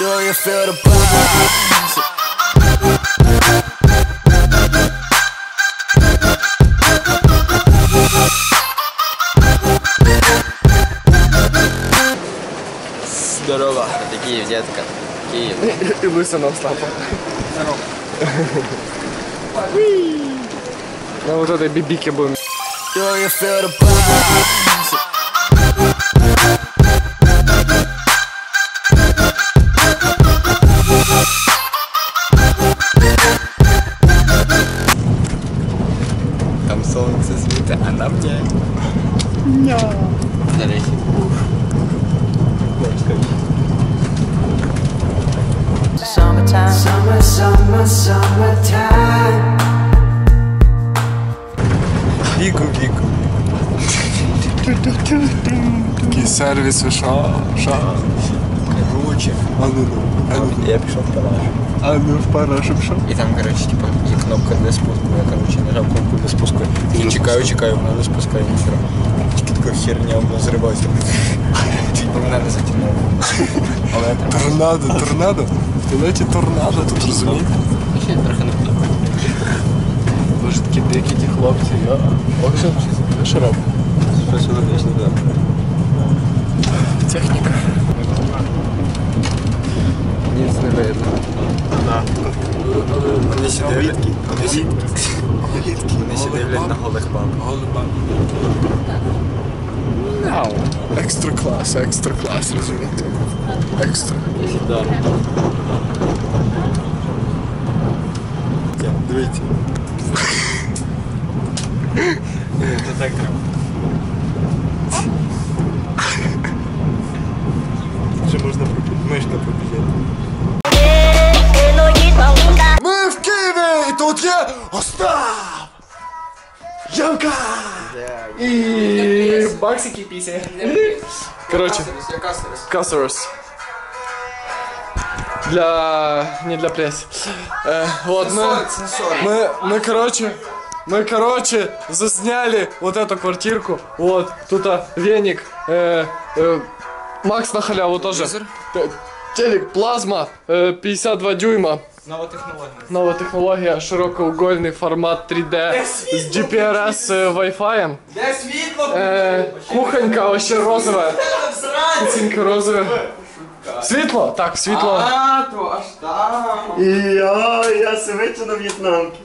Do you feel the vibes? Здорово. Это Киев, детка. Киев. І лися на Остапа. На вот этой бибике будем. Do you feel the vibes? світить, а нам ні. До речі. Summertime. Summer, summer, summertime. Віку, віку. Такий сервіс, і ша, ша. Короче. А ну, а ну, Я пішов в параж. а ну, в парашем ша. І там, короче, типа, є кнопка для спуску. Я, короче, нажав кнопку для спуску. І чекаю, чекаю, вона не спускає ніхера. Тільки така херня, воно зривається. Чуть по мене не затягнуло. Але я там Торнадо, торнадо. В туалеті торнадо, тут розумієте? ще трохи не подобається. Боже, такі дикі ті хлопці, я. Ох, що, що робить? Щось логічно, так. Техніка. Ніц не видно. Вони ще дивлять. Вони ще Вони ще дивлять на голих баб. Голуба. Нау. Екстра клас, екстра клас, розумієте? Екстра. Дивіться. Це так треба. Ще можна мишно побіжати. Києві! І тут є Остап! Ямка! І баксики пісня. Короче, Кастерс. Для... не для пресс. Э, вот, мы, мы, мы, короче, мы, короче, засняли вот эту квартирку. Вот, тут а, веник. Э, э, Макс на халяву тоже. Т- Телек, плазма, э, 52 дюйма. Нова технологія. Новая технология, широкоугольный формат 3D с GPRS э, Wi-Fi. Де світло? Э, кухонька вообще розовая. Кухонька розовая. Світло? Так, світло. А, то аж там. Я, я се витягнув в'єтнамки.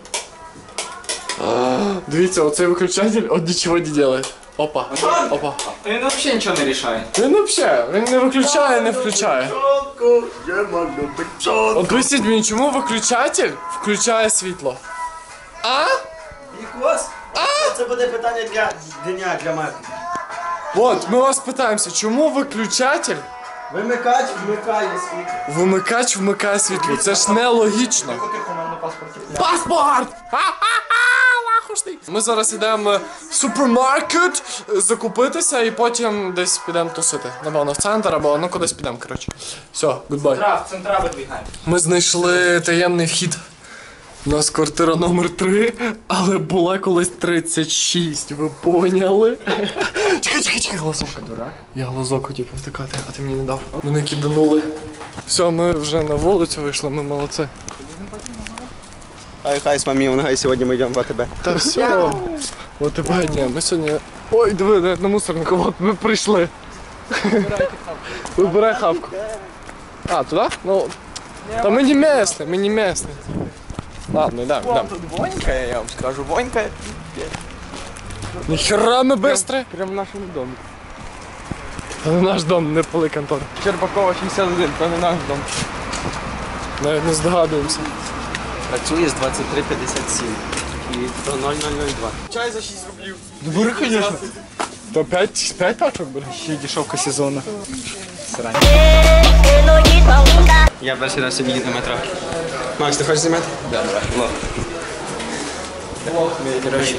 Дивіться, оцей виключатель от нічого не делает. Опа. Опа. Він взагалі нічого не рішає. Він вообще, він не виключає, не включає. От поясніть мені, чому виключатель включає світло? А? Вікос? Це буде питання для дня для Марки. От, ми вас питаємося, чому виключатель Вимикач вмикає світло. вимикач вмикає світло? Це ж нелогічно. Паспорт! Ха-ха-ха. Ми зараз йдемо в супермаркет е, закупитися і потім десь підемо тусити. Напевно, в центр або ну кудись підемо, коротше. Все, гудбай. В центра видвигаємо. Ми знайшли таємний вхід. У нас квартира номер 3, але була колись 36, ви поняли? Чекай, чекай, чекай, глазок. Дурак. Я глазок хотів повтикати, а ти мені не дав. Мене киданули. Все, ми вже на вулицю вийшли, ми молодці. Хай, хай, з мамі, хай сьогодні ми йдемо в АТБ. Та все. От тебе ні, ми сьогодні. Ой, диви, навіть на мусорнику, от ми прийшли. Вибирай хавку. А, туди? Ну. Та ми не місні, ми не місні. Ладно, йдемо, йдемо. Тут вонькає, я вам скажу, вонькає. Ніхера ми бистре. Прям в нашому домі. Це не наш дом, не пали контор. Черпакова 61, то не наш дом. Навіть не здогадуємося. Працює з 23.57. І до 0002. Чай за 6 рублів. Бери, звісно. То 5, 5 пачок бери. Ще дешевка сезону. Я перший раз сьогодні їду на метро. Макс, ти хочеш знімати? Да, давай. Лох. Коротше,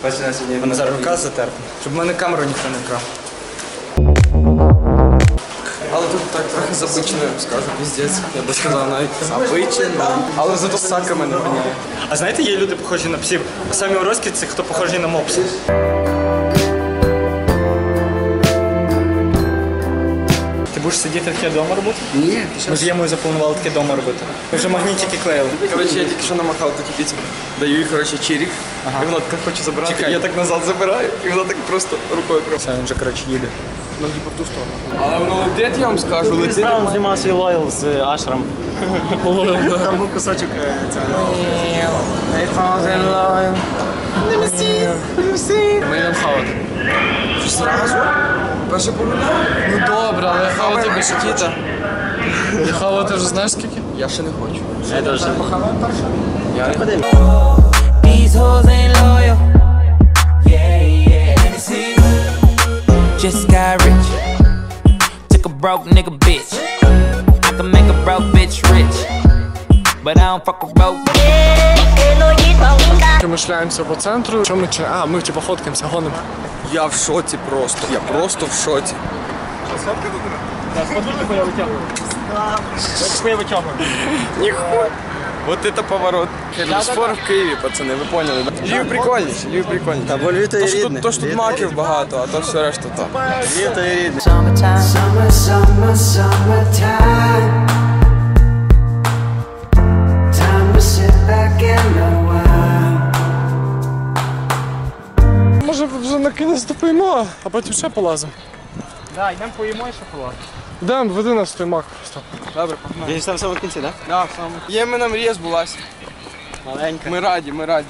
перший раз сьогодні. Вона зараз рука затерпна. Щоб в мене камеру ніхто не крав. Але тут так трохи запичено, скажу, піздець. Я би сказав навіть запичено. Але зато сака мене воняє. А знаєте, є люди похожі на псів. Самі урозки це хто похожі на мопсів. Ти будеш сидіти таке вдома робити? Ні, Ми з Ємою запланували таке вдома робити. Ми вже магнітики клеїли. Коротше, я тільки що намахав такі піці. Даю їй, коротше, чирік. І вона така хоче забирати. Чекай. Я так назад забираю, і вона так просто рукою кров. Все, він вже, коротше, їде. Ну, Але воно летить, я вам скажу, летить. Справді знімав свій лойл з Ашрам. Там був кусочок е, цього. Ми йдемо хавати. Зразу? Перше полюбляю. Ну добре, але хавати без кіта. І хавати вже знаєш скільки? Я ще не хочу. Я теж. These hoes ain't loyal. Broke nigga bitch. I can make a broke bitch rich. But I don't fuck a broke. Ми шляємося по центру. Що ми чи. А, ми типу фоткаємося, гонимо. Я в шоці просто. Я просто в шоці. Подушку я витягую. Я витягую. Вот это поворот. Хеліспор в Києві, пацани, ви поняли, да? Львів прикольніше, Львів прикольніше. Та бо Львів то і То тут, то ж тут Львів то маків багато, а то все решта так. Львів то і рідне. Summertime. Summer, summer, summertime. Time to sit back and unwind. Може вже наконець допоїмо, а потім ще полазимо. Так, йдемо поїмо і шоколад. Йдемо, веди нас в той мак просто. Добре, погнали. Він там в самому кінці, так? Да, саме. Є ми нам різ булась. Маленька. Ми раді, ми раді.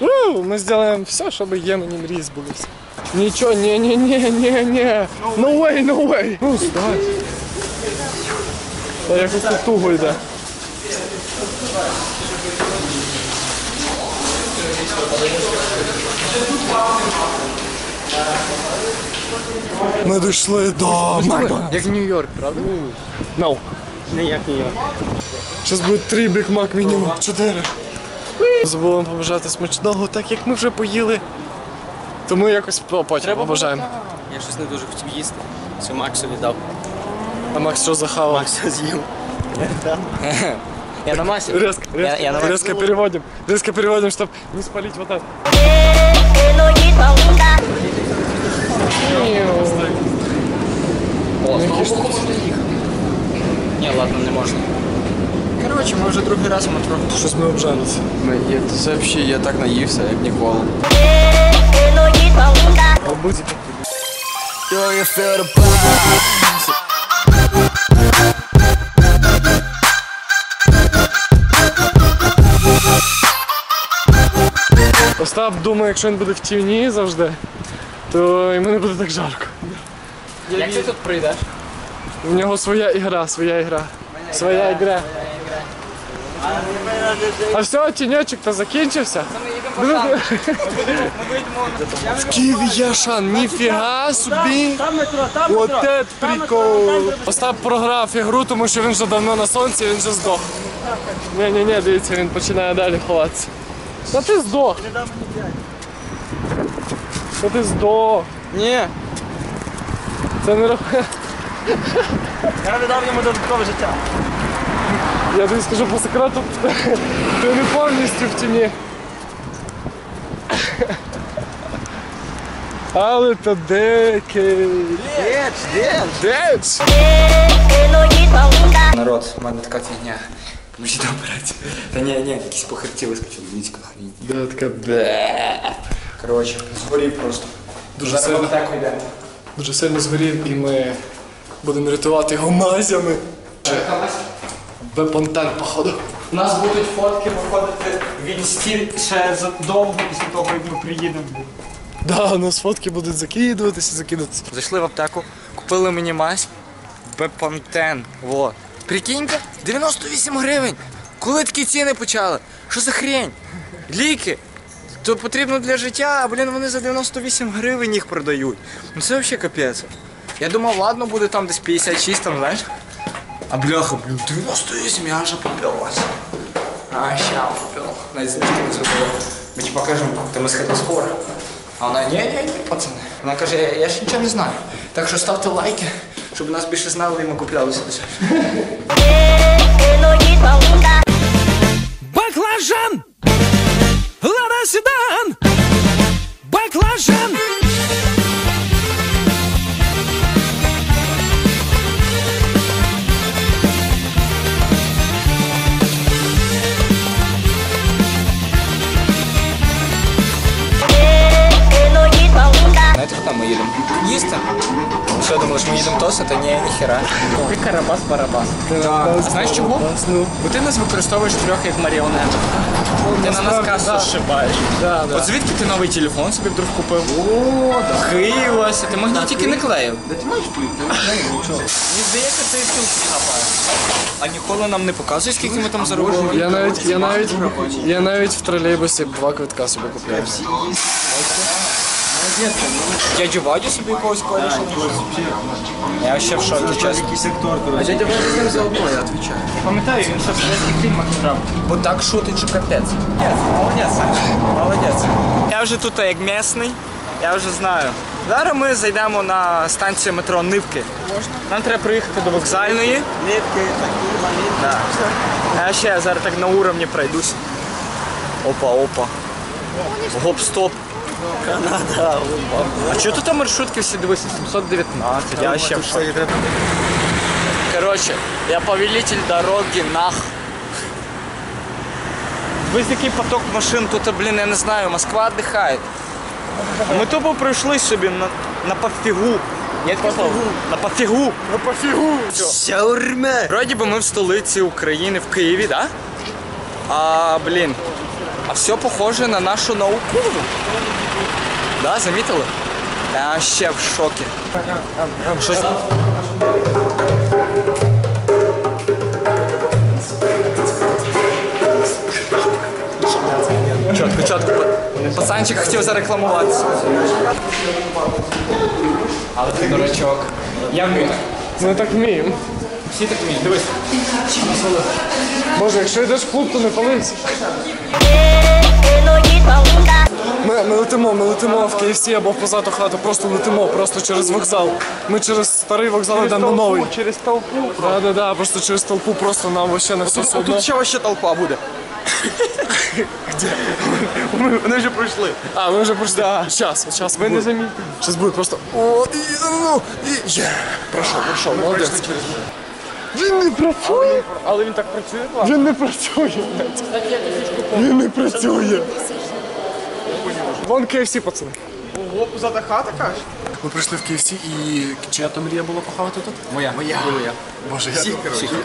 У, ми зробимо все, щоб Ємені мрій збулися. Нічого, ні, ні, ні, ні, ні. No way, no way. Ну, стой. Та якось тут туго йде. Ми дійшли до Макдональдса. Як Нью-Йорк, правда? No. Не як ні. Зараз буде три Биг Мак мінімум. Чотири. Забули вам побажати смачного, так як ми вже поїли. Тому якось по- потім побажаємо. Я щось не дуже хотів їсти. Все Максу віддав. А Макс що захавав? Макс з'їв. Я на масі. Резко, резко, Я- я на- резко переводим. Резко переводим, чтобы не спалить вот это. Ні, ладно, не можна. Коротше, ми вже другий раз метро. Щось ми обжалися. Ми, я, це взагалі, я так наївся, як ніколи. Do Остап думає, якщо він буде в тіні завжди, то йому не буде так жарко. Як ти тут прийдеш? У нього своя ігра, своя ігра. Своя ігра. А все, тіньочок-то закінчився. Диви, диви. В Києві є шан, ніфіга собі. Вот прикол. Остап програв ігру, тому що він вже давно на сонці, він вже здох. Ні, ні, ні, дивіться, він починає далі ховатися. Та ти здох. Та ти здох. Ні, Це не рахує. Я віддав йому додаткове життя. Я тобі скажу по секрету, ти не повністю в тіні. Але то дикий. Деч, деч. Деч! Народ, у мене така фігня. Мужчина операція. Та ні, ні, якісь похерті вискочили, дідька хрінь. Да, така бе. Коротше, згорів просто. Дуже сильно, Так йде. дуже сильно згорів і ми будемо рятувати його мазями. Бепонтен, походу. У нас будуть фотки виходити в інсті ще задовго після того, як ми приїдемо. Да, у нас фотки будуть закидуватися, закидуватися. Зайшли в аптеку, купили мені мазь Бепантен. Во. Прикиньте, 98 гривень. Коли такі ціни почали? Що за хрень? Ліки. То потрібно для життя, а блін, вони за 98 гривень їх продають. Ну це взагалі капець. Я думав, ладно, буде там десь 56, там, знаєш. А бляха, блін, 98, я аж попилась. А, ща попил. Навіть знижки не зробила. Ми типа кажемо, ти ми сходили скоро. А вона, ні, ні, ні, пацани. Вона каже, я ж нічого не знаю. Так що ставте лайки, щоб нас більше знали і ми куплялися дешевше. Що думаєш, ми їдемо тосити? Ні, ніхера. Ти карабас-барабас. А знаєш чого? Ну, Бо ти нас використовуєш трьох як маріонеток. Ти на нас касу зшибаєш. да, да. От звідки ти новий телефон собі вдруг купив? О, так. Хилося, ти магнітики не клеїв. Да ти маєш плити? Мені здається, ти пілки хапаєш. А ніколи нам не показує, скільки ми там заробили? Я навіть, я навіть, я навіть в тролейбусі два квитка собі купляю. Дядю Вадю собі якогось коріша. Я ще в шокі, чесно. Який сектор, коротше. А дядя Вадя з ним заодно, я відповідаю. Пам'ятаю, він ще в совєтських фільмах грав. Бо так шутить, що капець. Молодець, молодець. Я вже тут як місний, я вже знаю. Зараз ми зайдемо на станцію метро Нивки. Можна? Нам треба приїхати до вокзальної. Нитки, такі. Да. А ще я зараз так на уровні пройдусь. Опа, опа. Гоп-стоп. Канада, А чого тут там маршрутки всі дивися? 719, я ще в. Короче, я повелитель дороги, нах. Весь такий поток машин, тут, блін, я не знаю, Москва віддихає. Ми тупо пройшли собі на, на пофігу. Таке слово? На пофігу. На пофігу. Шаурме. Вроді би ми в столиці України, в Києві, да? А, блін, а все похоже на нашу науку. Да, замітили? Я ще в шокі. Щось... Чітко, чітко. Пацанчик хотів зарекламуватися. Але ти дурачок. Я вмію так. Ми так вміємо. Всі так вміють. Дивись. Боже, якщо йдеш в клуб, то не палився. Ми, ми летимо, ми летимо в KFC або в позату хату, просто летимо, просто через вокзал. Ми через старий вокзал йдемо на новий. Через толпу. Да, да, да, просто через толпу просто нам вообще на все все одно. Тут ще вообще толпа буде. Ми, вони вже пройшли. А, ми вже пройшли. Да. Щас, от щас. Ви не замітили. Щас буде просто. О, і, ну, і, є. Пройшов, пройшов, молодець. Він не працює. Але він так працює. Він не працює. Він не працює. Вон KFC, пацани. Ого, позада хата кажеш? Ми прийшли в KFC і чия то мрія була похавати тут? Моя. Моя. Моя. Боже, я,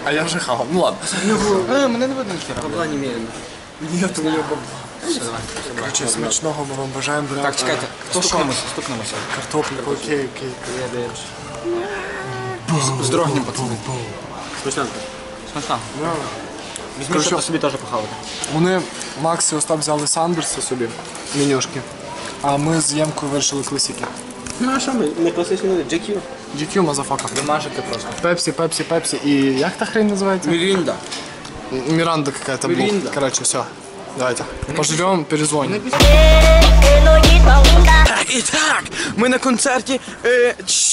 а я вже хавав. Ну ладно. Е, мене не видно ніхера. Бабла немерено. Ні, то не бабла. Короче, смачного ми вам бажаємо. Так, чекайте, стукнемося, стукнемося. Картоплю, окей, окей. Здрогні, пацани. Смачненько. Смачно. Візьми, щоб собі теж похавати. Вони Макс і Остап взяли Сандерси собі, менюшки. А ми з Ємкою вирішили класики. Ну а що ми? Ми класично GQ. GQ, мазафака. Вимажете просто. Пепсі, пепсі, пепсі. І як та хрень називається? Мірінда. Миранда какая-то была. Миринда. Короче, все. Давайте. Поживем, перезвоним. І так, ми на концерті. Е, чш,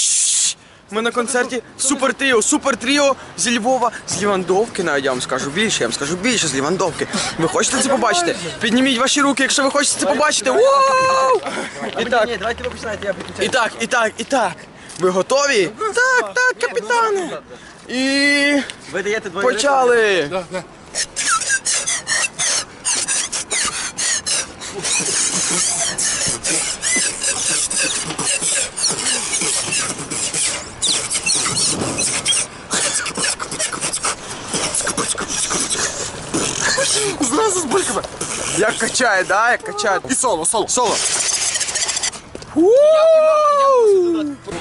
ми на концерті Супер Тріо, Супер Тріо зі Львова, з Лівандовки, навіть я вам скажу більше, я вам скажу більше з Лівандовки. Ви хочете це побачити? Підніміть ваші руки, якщо ви хочете це побачити. Вау! І так, Ні, давайте ви починайте, я і так, і так, і так. Ви готові? Так, так, капітане. І Ви даєте двоє почали. З бульками. Як качає, да? Як качає. І соло, соло. Соло.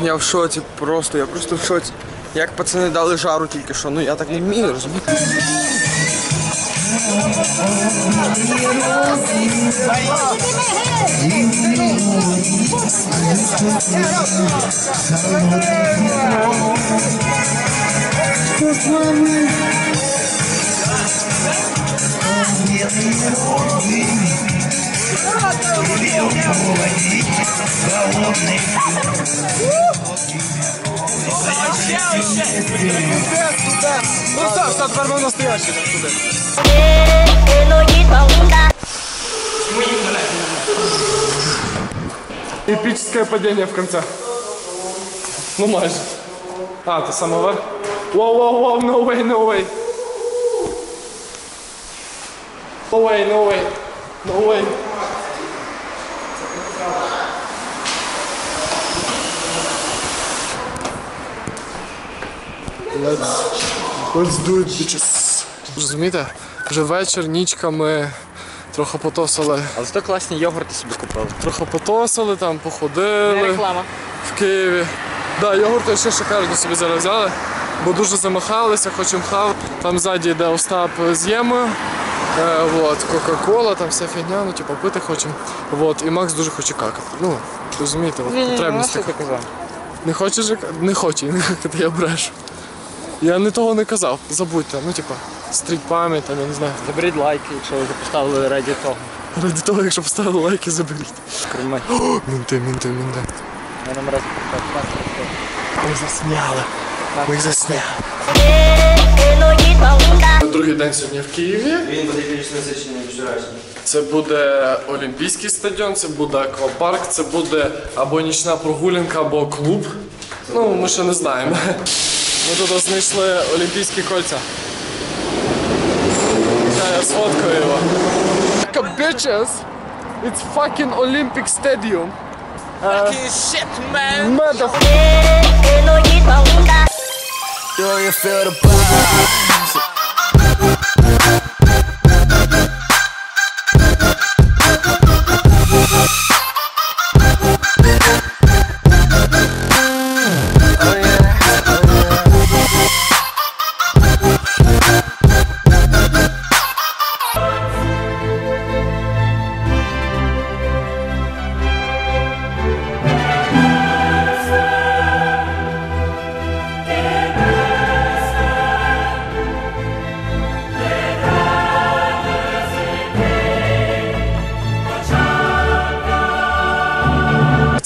Я в шоці, просто, я просто в шоці. Як пацани дали жару тільки що, ну я так не вмію, розумієте? Ну все, все, тепер ми настоящий. Эпическое падение в конце. Ну майже. А, ты самовар? Воу, воу, воу, no way, no way. No way, no way. No way. Let's, let's do it, bitches. Розумієте? Вже вечір, нічка ми трохи потосили. Але зато класні йогурти собі купили. Трохи потосили, там походили. Не реклама. В Києві. Да, йогурти ще шикарно собі зараз взяли, бо дуже замахалися, хочемо хав. Там ззаді йде Остап з Ємою. Е, вот, Кока-Кола, там вся фігня, ну типу пити хочемо. Вот, і Макс дуже хоче какати. Ну, розумієте, от потребності. Не хочеш же Не хоче, не какати, я брешу. Я не того не казав, забудьте. Ну, типа, стріть пам'ять, там, я не знаю. Заберіть лайки, якщо ви поставили раді того. Ради того, якщо поставили лайки, заберіть. Кремай. Мінти, мінти, мінти. Я нам раз Ми засняли. Ми засняли. Другий день сьогодні в Києві. Він буде більш насичений, вчорашній. Це буде Олімпійський стадіон, це буде аквапарк, це буде або нічна прогулянка, або клуб. Ну, ми ще не знаємо. Ми тут знайшли Олімпійські кольця. Я сфоткаю його. Bitches, it's fucking Olympic Stadium. Fucking shit, man! una Do you feel the buzz?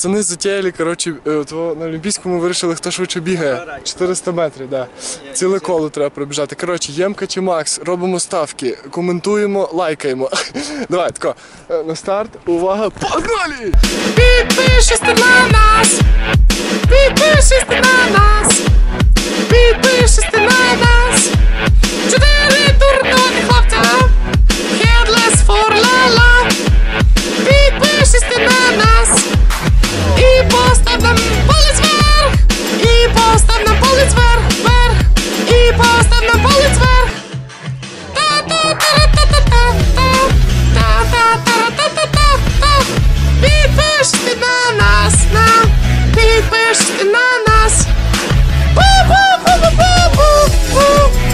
Пацани затіяли, коротше, е, то на Олімпійському вирішили, хто швидше бігає. 400 метрів, да. Ціле коло треба пробіжати. Коротше, Ємка чи Макс, робимо ставки, коментуємо, лайкаємо. Давай, тако, е, на старт, увага, погнали! Підпишись на нас! Підпишись на нас!